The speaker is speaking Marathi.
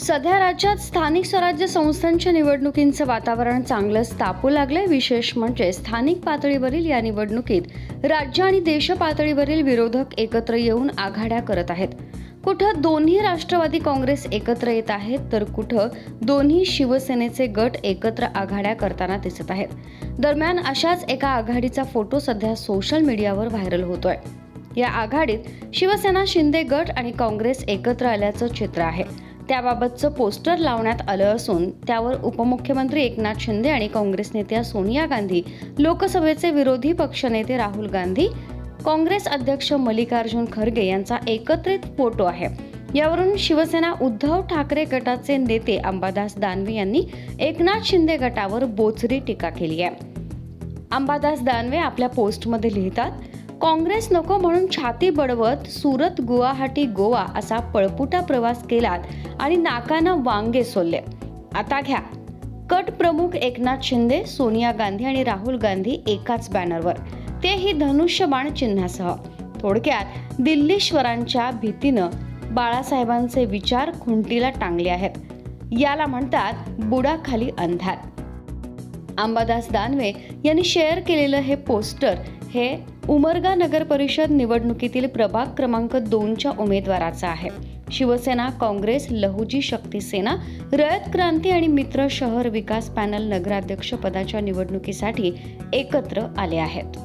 सध्या राज्यात स्थानिक स्वराज्य संस्थांच्या निवडणुकींचं वातावरण चांगलंच तापू लागलंय. विशेष म्हणजे स्थानिक पातळीवरील या निवडणुकीत राज्य आणि देश पातळीवरील विरोधक एकत्र येऊन आघाड्या करत आहेत. कुठं दोन्ही राष्ट्रवादी काँग्रेस एकत्र येत आहेत तर कुठं दोन्ही शिवसेनेचे गट एकत्र आघाड्या करताना दिसत आहेत. दरम्यान अशाच एका आघाडीचा फोटो सध्या सोशल मीडियावर व्हायरल होतोय. या आघाडीत शिवसेना शिंदे गट आणि काँग्रेस एकत्र आल्याचं चित्र आहे. त्याबाबतचं पोस्टर लावण्यात आलं असून त्यावर उपमुख्यमंत्री एकनाथ शिंदे आणि काँग्रेस नेत्या सोनिया गांधी लोकसभेचे विरोधी पक्षनेते राहुल गांधी काँग्रेस अध्यक्ष मल्लिकार्जुन खरगे यांचा एकत्रित फोटो आहे. यावरून शिवसेना उद्धव ठाकरे गटाचे नेते अंबादास दानवे यांनी एकनाथ शिंदे गटावर बोचरी टीका केली आहे. अंबादास दानवे आपल्या पोस्टमध्ये लिहितात काँग्रेस नको म्हणून छाती बडवत सुरत गुवाहाटी गोवा असा पळपुटा प्रवास केलात आणि नाकानं वांगे सोलले. आता घ्या. कट प्रमुख एकनाथ शिंदे सोनिया गांधी आणि राहुल गांधी एकाच बॅनरवर तेही धनुष्यबाण चिन्हासह. थोडक्यात दिल्लीश्वरांच्या भीतीनं बाळासाहेबांचे विचार खुंटीला टांगले आहेत. याला म्हणतात बुडाखाली अंधार. अंबादास दानवे यांनी शेअर केलेलं हे पोस्टर हे उमरगा नगर परिषद निवडणुकीतील प्रभाग क्रमांक दोनच्या उमेदवाराचं आहे. शिवसेना काँग्रेस लहुजी शक्ती सेना रयत क्रांती आणि मित्र शहर विकास पॅनल नगराध्यक्ष पदाच्या निवडणुकीसाठी एकत्र आले आहेत.